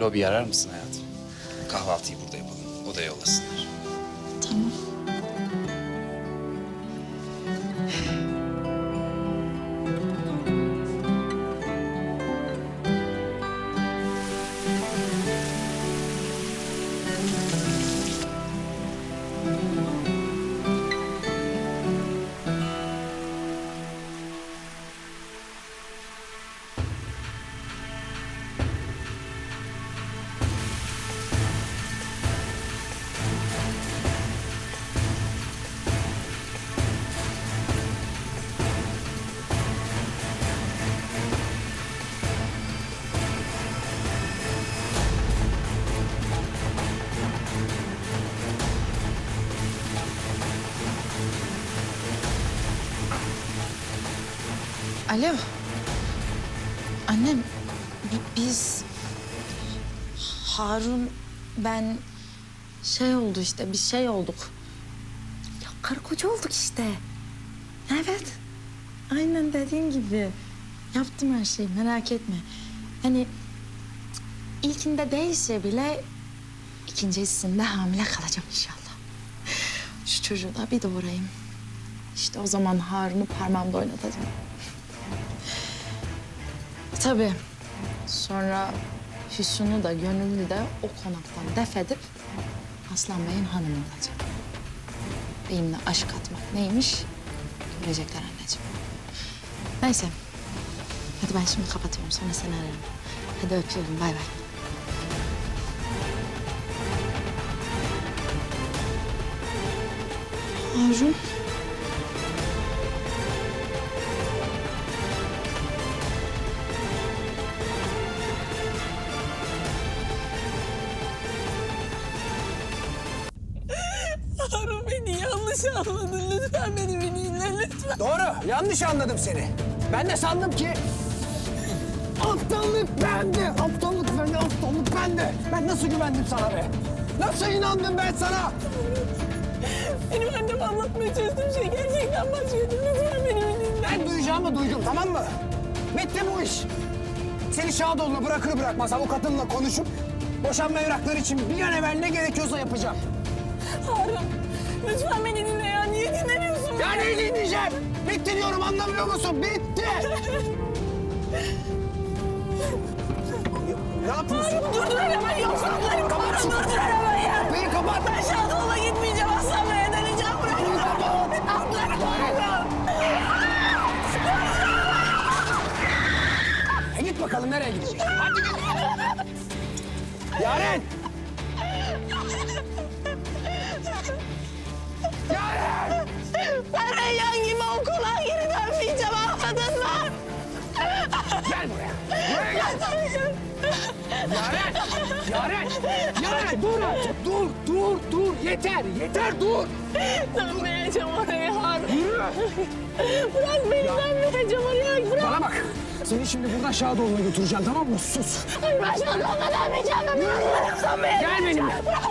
lobi arar mısın hayatım? Kahvaltıyı burada yapalım. Odaya yollasınlar. Tamam. Alo. Annem, bi- biz... Harun, ben... Şey oldu işte, bir şey olduk. Ya karı koca olduk işte. Evet. Aynen dediğin gibi. Yaptım her şeyi, merak etme. Hani ilkinde değilse bile ikincisinde hamile kalacağım inşallah. Şu çocuğu da bir doğurayım. İşte o zaman Harun'u parmağımda oynatacağım. Tabii. Sonra Füsun'u da Gönül'ü de o konaktan def edip Aslan Bey'in hanımı olacak. Benimle aşk atmak neymiş görecekler anneciğim. Neyse. Hadi ben şimdi kapatıyorum. Sonra seni ararım. Hadi öpüyorum. Bay bay. Harun. Yanlış anladın. Lütfen beni bir dinle lütfen. Doğru, yanlış anladım seni. Ben de sandım ki... Aptallık bende, aptallık bende, aptallık bende. Ben nasıl güvendim sana be? Nasıl inandım ben sana? Benim anneme anlatmaya çalıştığım şey gerçekten başkaydı. Lütfen beni bir dinle. Ben duyacağımı duydum, tamam mı? Bitti bu iş. Seni Şadoğlu'na bırakır bırakmaz avukatımla konuşup... ...boşanma evrakları için bir an evvel ne gerekiyorsa yapacağım. Harun lütfen beni dinle ya. Niye dinlemiyorsun beni? Ya ne dinleyeceğim? Bitti diyorum anlamıyor musun? Bitti! ne yapıyorsun? Harun durdur arabayı yoksa atlarım. Kapat şunu. durdur arabayı. Kapıyı kapat! Ben Şadoğlu'na gitmeyeceğim. Aslan Bey'e döneceğim. Bırak. Atlarım. Harun. E git bakalım nereye gidecek? Hadi git. Yaren! Yaren! Yaren! Yaren dur artık. Dur, dur, dur. Yeter, yeter dur. Dönmeyeceğim oraya Harun. Yürü. Bırak beni dönmeyeceğim oraya. Bırak. Bana bak. Seni şimdi buradan Şadoğlu'na götüreceğim tamam mı? Sus. Hayır ben Şadoğlu'na dönmeyeceğim. Ben bırak dönmeyeceğim. Gel benimle. Bırak.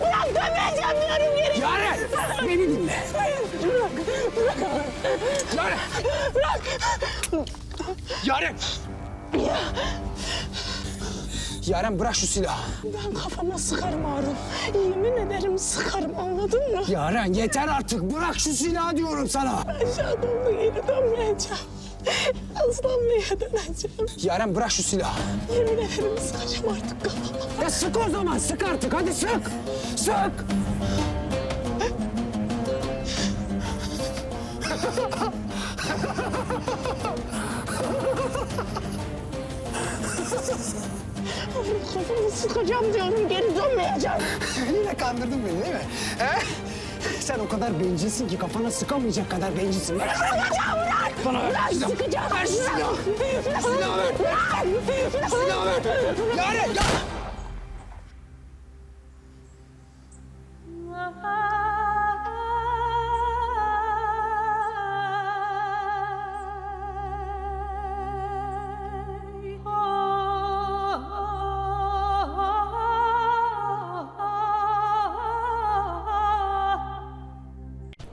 Bırak dönmeyeceğim diyorum geri. Yaren! Beni dinle. Bırak. Bırak. Yaren! Bırak. Yaren! Yaren bırak şu silahı. Ben kafama sıkarım Harun. Yemin ederim sıkarım anladın mı? Yaren yeter artık. Bırak şu silahı diyorum sana. Ben Şadoğlu'na geri dönmeyeceğim. Aslan Bey'e döneceğim. Yaren bırak şu silahı. Yemin ederim sıkacağım artık kafama. Ya sık o zaman. Sık artık. Hadi sık. Sık. Harun kafamı sıkacağım diyorum geri dönmeyeceğim. Yine kandırdın beni değil mi? He? Sen o kadar bencilsin ki kafana sıkamayacak kadar bencilsin. Ver. Sıkacağım bırak. Bana ver. Bırak silahı. sıkacağım. Ver şu silahı. Bırak. Silahı ver. Bırak. Silahı ver. Yaren ya.